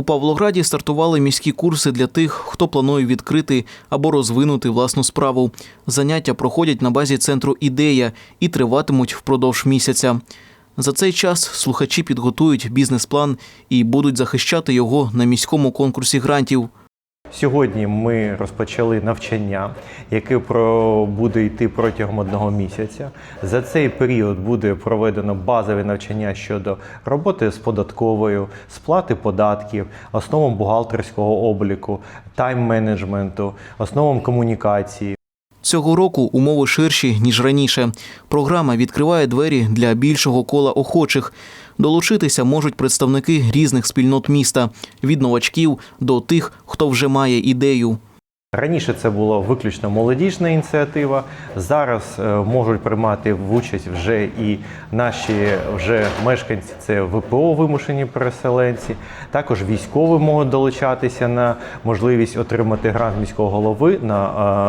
У Павлограді стартували міські курси для тих, хто планує відкрити або розвинути власну справу. Заняття проходять на базі центру Ідея і триватимуть впродовж місяця. За цей час слухачі підготують бізнес-план і будуть захищати його на міському конкурсі грантів. Сьогодні ми розпочали навчання, яке буде йти протягом одного місяця. За цей період буде проведено базові навчання щодо роботи з податковою, сплати податків, основам бухгалтерського обліку, тайм-менеджменту, основам комунікації. Цього року умови ширші, ніж раніше. Програма відкриває двері для більшого кола охочих. Долучитися можуть представники різних спільнот міста від новачків до тих, хто вже має ідею. Раніше це була виключно молодіжна ініціатива. Зараз е, можуть приймати в участь вже і наші вже мешканці, це ВПО вимушені переселенці. Також військові можуть долучатися на можливість отримати грант міського голови на,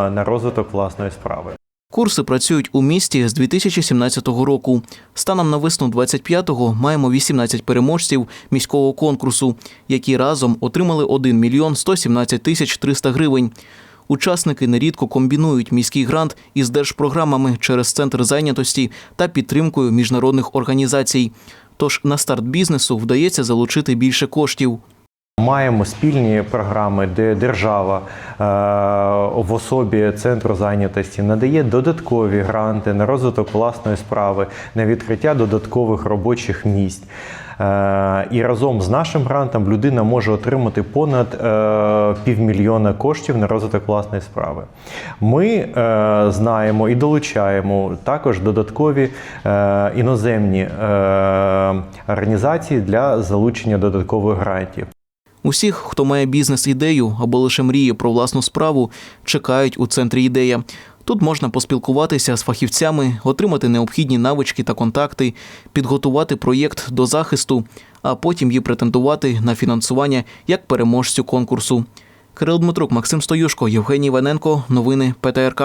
е, на розвиток власної справи. Курси працюють у місті з 2017 року. Станом на весну 25-го маємо 18 переможців міського конкурсу, які разом отримали 1 мільйон 117 тисяч 300 гривень. Учасники нерідко комбінують міський грант із держпрограмами через центр зайнятості та підтримкою міжнародних організацій. Тож на старт бізнесу вдається залучити більше коштів. Маємо спільні програми, де держава е, в особі центру зайнятості надає додаткові гранти на розвиток власної справи, на відкриття додаткових робочих місць. Е, і разом з нашим грантом людина може отримати понад е, півмільйона коштів на розвиток власної справи. Ми знаємо і долучаємо також додаткові іноземні організації для залучення додаткових грантів. Усіх, хто має бізнес-ідею або лише мріє про власну справу, чекають у центрі ідея. Тут можна поспілкуватися з фахівцями, отримати необхідні навички та контакти, підготувати проєкт до захисту, а потім і претендувати на фінансування як переможцю конкурсу. Кирил Дмитрук, Максим Стоюшко, Євгеній Ваненко. Новини ПТРК.